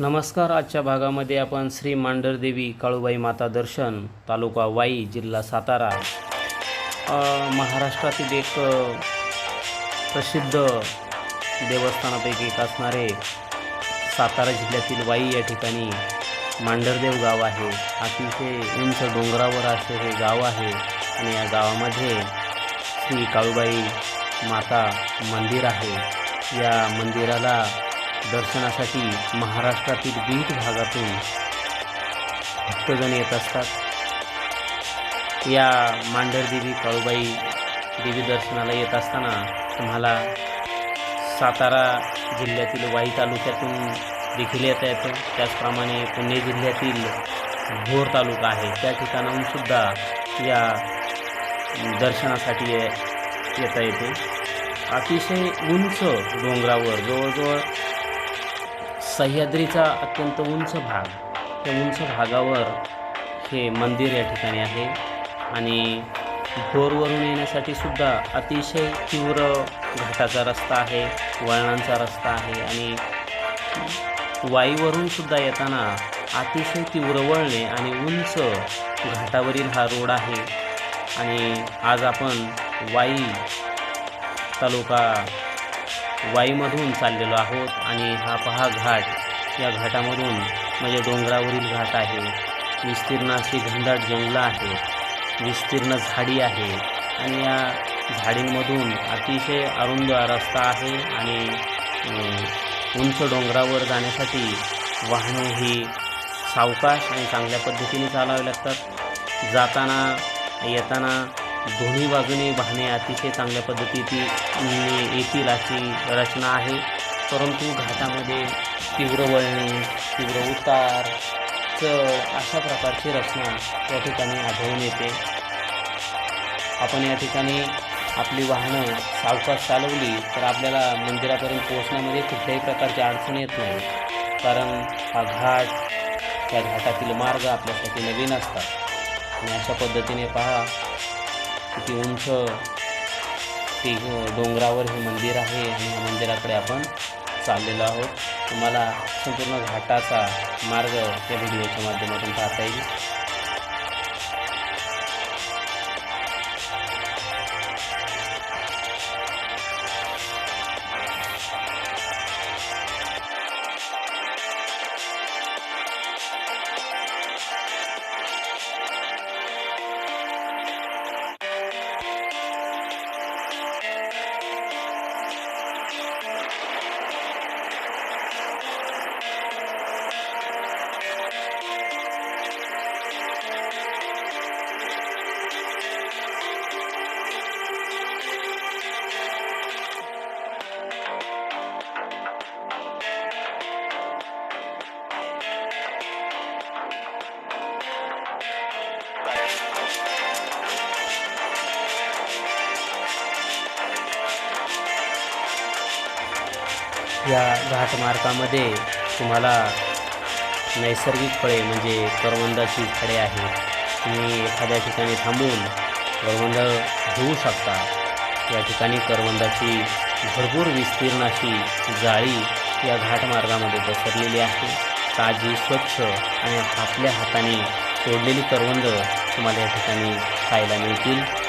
नमस्कार आजच्या भागामध्ये आपण श्री मांढरदेवी काळूबाई माता दर्शन तालुका वाई जिल्हा सातारा. महाराष्ट्रातील एक प्रसिद्ध देवस्थानापैकी एक असणारे सातारा जिल्ह्यातील वाई या ठिकाणी मांढरदेव गाव आहे. अतिशय उंच डोंगरावर असे हे गाव आहे आणि या गावामध्ये श्री काळूबाई माता मंदिर आहे. या मंदिराला दर्शनासाठी महाराष्ट्रातील विविध भागातून भक्तजण येत असतात. या मांढरदेवी काळूबाई देवी दर्शनाला येत असताना तुम्हाला सातारा जिल्ह्यातील वाई तालुक्यातून देखील येता येतं. त्याचप्रमाणे पुणे जिल्ह्यातील भोर तालुका आहे. त्या ठिकाणाहून सुद्धा या दर्शनासाठी ये येता येते. अतिशय उंच डोंगरावर जवळजवळ सह्याद्रीचा अत्यंत उंच भाग. त्या उंच भागावर हे मंदिर या ठिकाणी आहे. आणि भोरवरून येण्यासाठी सुद्धा अतिशय तीव्र घाटाचा रस्ता आहे वळणांचा रस्ता आहे आणि वाईवरून सुद्धा येताना अतिशय तीव्र वळणे आणि उंच घाटावरील हा रोड आहे. आणि आज आपण वाई तालुका वाईमधून चाललेलो आहोत आणि हा पहा घाट. या घाटामधून म्हणजे डोंगरावरील घाट आहे. विस्तीर्ण अशी घनदाट जंगलं आहेत. विस्तीर्ण झाडी आहे. आणि या झाडींमधून अतिशय अरुंद रस्ता आहे आणि उंच डोंगरावर जाण्यासाठी वाहने ही सावकाश आणि चांगल्या पद्धतीने चालावे लागतात. जाताना येताना दोन्ही बाजूने वाहने अतिशय चांगल्या पद्धतीची येतील अशी रचना आहे. परंतु घाटामध्ये तीव्र वळणे तीव्र उतार चढ अशा प्रकारची रचना या ठिकाणी आढळून येते. आपण या ठिकाणी आपली वाहनं सावकाश चालवली तर आपल्याला मंदिरापर्यंत पोहोचण्यामध्ये कुठल्याही प्रकारची अडचण येत नाही. कारण हा घाट त्या घाटातील मार्ग आपल्यासाठी नवीन असतात. आणि अशा पद्धतीने पहा किती उंच ते डोंगरावर हे मंदिर आहे आणि या मंदिराकडे आपण चाललेलो आहोत. तुम्हाला संपूर्ण घाटाचा मार्ग या व्हिडिओच्या माध्यमातून पाहता येईल. या घाटमार्गामध्ये तुम्हाला नैसर्गिक फळे म्हणजे करवंदाची फळे आहेत. तुम्ही एखाद्या ठिकाणी थांबून करवंद घेऊ शकता. या ठिकाणी करवंदाची भरपूर विस्तीर्ण अशी जाळी या घाटमार्गामध्ये पसरलेली आहे. ताजी स्वच्छ आणि आपल्या हाताने तोडलेली करवंद तुम्हाला या ठिकाणी खायला मिळतील.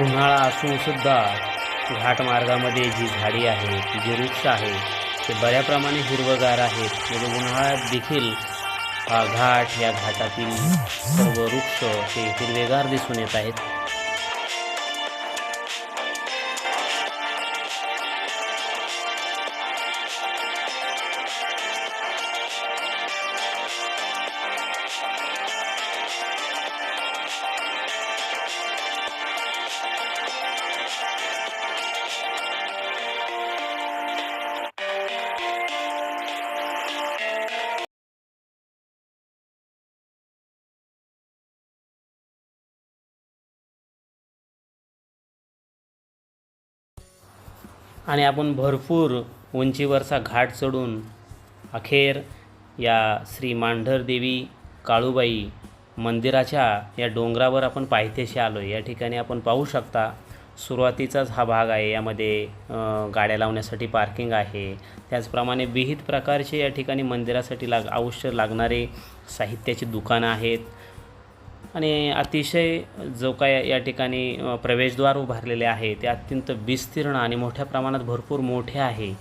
उन्हाळा असूनसुद्धा घाटमार्गामध्ये जी झाडी आहे जी वृक्ष आहे ते बऱ्याप्रमाणे हिरवगार आहेत. म्हणजे उन्हाळ्यात देखील हा घाट या घाटातील सर्व वृक्ष हे हिरवेगार दिसून येत आहेत. आणि आपण भरपूर उंचीवरचा घाट चढून अखेर या श्री मांढर देवी काळूबाई मंदिराच्या या डोंगरावर आपण पायथ्याशी आलो आहे या ठिकाणी आपण पाहू शकता सुरुवातीचाच हा भाग आहे. यामध्ये गाड्या लावण्यासाठी पार्किंग आहे. त्याचप्रमाणे विविध प्रकारचे या ठिकाणी मंदिरासाठी लाग आवश्यक लागणारे साहित्याची दुकानं आहेत. आणि अतिशय जो काय या ठिकाणी प्रवेशद्वार उभारलेले आहे ते अत्यंत विस्तीर्ण आणि मोठ्या प्रमाणात भरपूर मोठे आहे.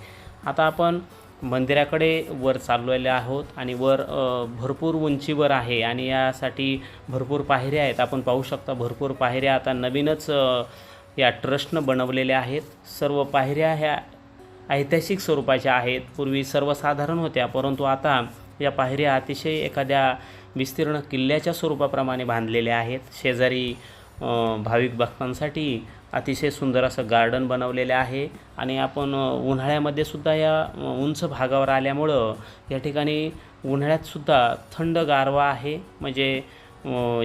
आता आपण मंदिराकडे वर चाललेले आहोत आणि वर भरपूर उंचीवर आहे आणि यासाठी भरपूर पायऱ्या आहेत. आपण पाहू शकता भरपूर पायऱ्या आता नवीनच या ट्रस्टनं बनवलेल्या आहेत. सर्व पायऱ्या ह्या ऐतिहासिक स्वरूपाच्या आहेत. पूर्वी सर्वसाधारण होत्या परंतु आता या पायऱ्या अतिशय एखाद्या विस्तीर्ण किल्ल्याच्या स्वरूपाप्रमाणे बांधलेले आहेत. शेजारी भाविक भक्तांसाठी अतिशय सुंदर असं गार्डन बनवलेलं आहे आणि आपण उन्हाळ्यामध्ये सुद्धा या उंच भागावर आल्यामुळं या ठिकाणी उन्हाळ्यातसुद्धा थंड गारवा आहे. म्हणजे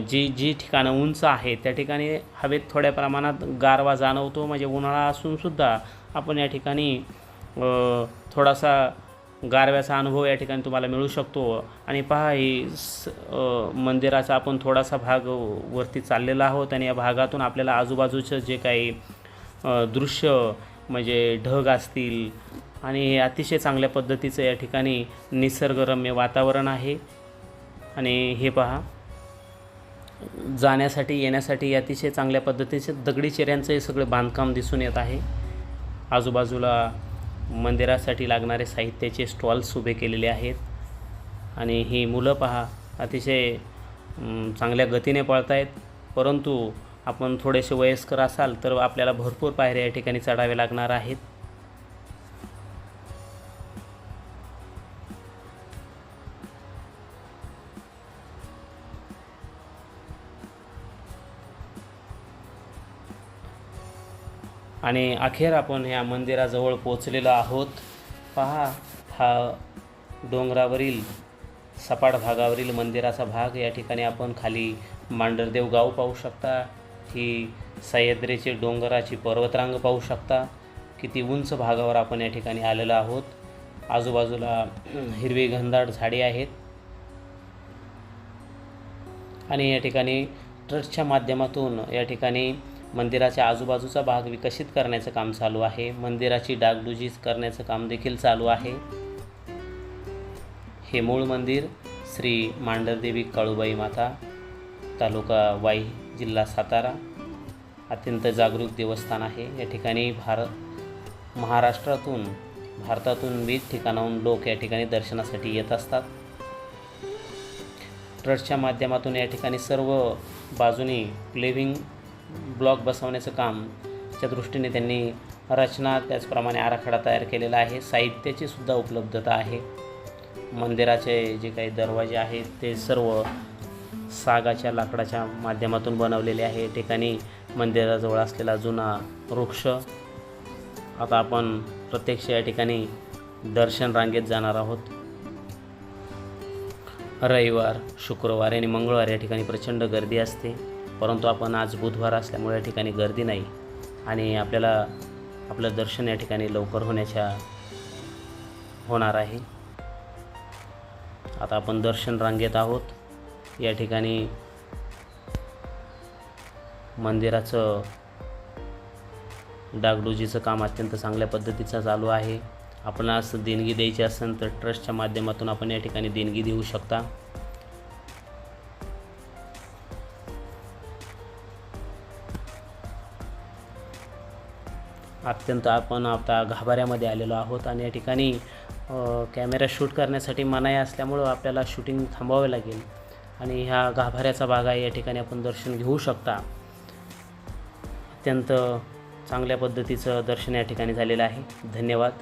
जी जी ठिकाणं उंच आहे त्या ठिकाणी हवेत थोड्या प्रमाणात गारवा जाणवतो. म्हणजे उन्हाळा असूनसुद्धा आपण या ठिकाणी थोडासा गारव्याचा अनुभव या ठिकाणी तुम्हाला मिळू शकतो. आणि पहा ही स मंदिराचा आपण थोडासा भाग वरती चाललेला आहोत आणि या भागातून आपल्याला आजूबाजूचं जे काही दृश्य म्हणजे ढग असतील आणि हे अतिशय चांगल्या पद्धतीचं या ठिकाणी निसर्गरम्य वातावरण आहे. आणि हे पहा जाण्यासाठी येण्यासाठी अतिशय चांगल्या पद्धतीचे दगडी चेऱ्यांचं हे सगळं बांधकाम दिसून येत आहे. आजूबाजूला मंदिरासाठी लागणारे साहित्याचे स्टॉल्स उभे केलेले आहेत. आणि ही मुलं पहा अतिशय चांगल्या गतीने पळत आहेत परंतु आपण थोडेसे वयस्कर असाल तर आपल्याला भरपूर पायऱ्या या ठिकाणी चढावे लागणार आहेत. आणि अखेर आपण या मंदिराजवळ पोचलेलो आहोत. पहा हा डोंगरावरील सपाट भागावरील मंदिराचा भाग. या ठिकाणी आपण खाली मांडरदेव गाव पाहू शकता. ही सह्याद्रीची डोंगराची पर्वतरांग पाहू शकता. किती उंच भागावर आपण या ठिकाणी आलेलो आहोत. आजूबाजूला हिरवी घनदाट झाडे आहेत. आणि या ठिकाणी ट्रस्टच्या माध्यमातून या ठिकाणी मंदिराच्या आजूबाजूचा भाग विकसित करण्याचं काम चालू आहे. मंदिराची डागडुजी करण्याचं काम देखील चालू आहे. हे मूळ मंदिर श्री मांडरदेवी काळूबाई माता तालुका वाई जिल्हा सातारा अत्यंत जागरूक देवस्थान आहे. या ठिकाणी भारत महाराष्ट्रातून भारतातून विविध ठिकाणाहून लोक या ठिकाणी दर्शनासाठी येत असतात. ट्रस्टच्या माध्यमातून या ठिकाणी सर्व बाजूनी लिव्हिंग ब्लॉक बसवण्याचं काम च्या दृष्टीने त्यांनी रचना त्याचप्रमाणे आराखडा तयार केलेला आहे. साहित्याची सुद्धा उपलब्धता आहे. मंदिराचे जे काही दरवाजे आहेत ते सर्व सागाच्या लाकडाच्या माध्यमातून बनवलेले आहे. ठिकाणी मंदिराजवळ असलेला जुना वृक्ष. आता आपण प्रत्यक्ष या ठिकाणी दर्शन रांगेत जाणार आहोत. रविवार शुक्रवार आणि मंगळवार या ठिकाणी प्रचंड गर्दी असते. परंतु आपण आज बुधवार असल्यामुळे या ठिकाणी गर्दी नाही आणि आपल्याला आपलं दर्शन या ठिकाणी लवकर होण्याच्या होणार आहे. आता आपण दर्शन रांगेत आहोत. या ठिकाणी मंदिराचं डागडुजीचं काम अत्यंत चांगल्या पद्धतीचं चालू आहे. आपणास देणगी द्यायची असेल तर ट्रस्टच्या माध्यमातून आपण या ठिकाणी देणगी देऊ शकता. अत्यंत आपण आता घाभाऱ्यामध्ये आलेलो आहोत आणि या ठिकाणी कॅमेरा शूट करण्यासाठी मनाई असल्यामुळं आपल्याला शूटिंग थांबवावे लागेल. आणि ह्या गाभाऱ्याचा भाग आहे या ठिकाणी आपण दर्शन घेऊ शकता. अत्यंत चांगल्या पद्धतीचं दर्शन या ठिकाणी झालेलं आहे. धन्यवाद.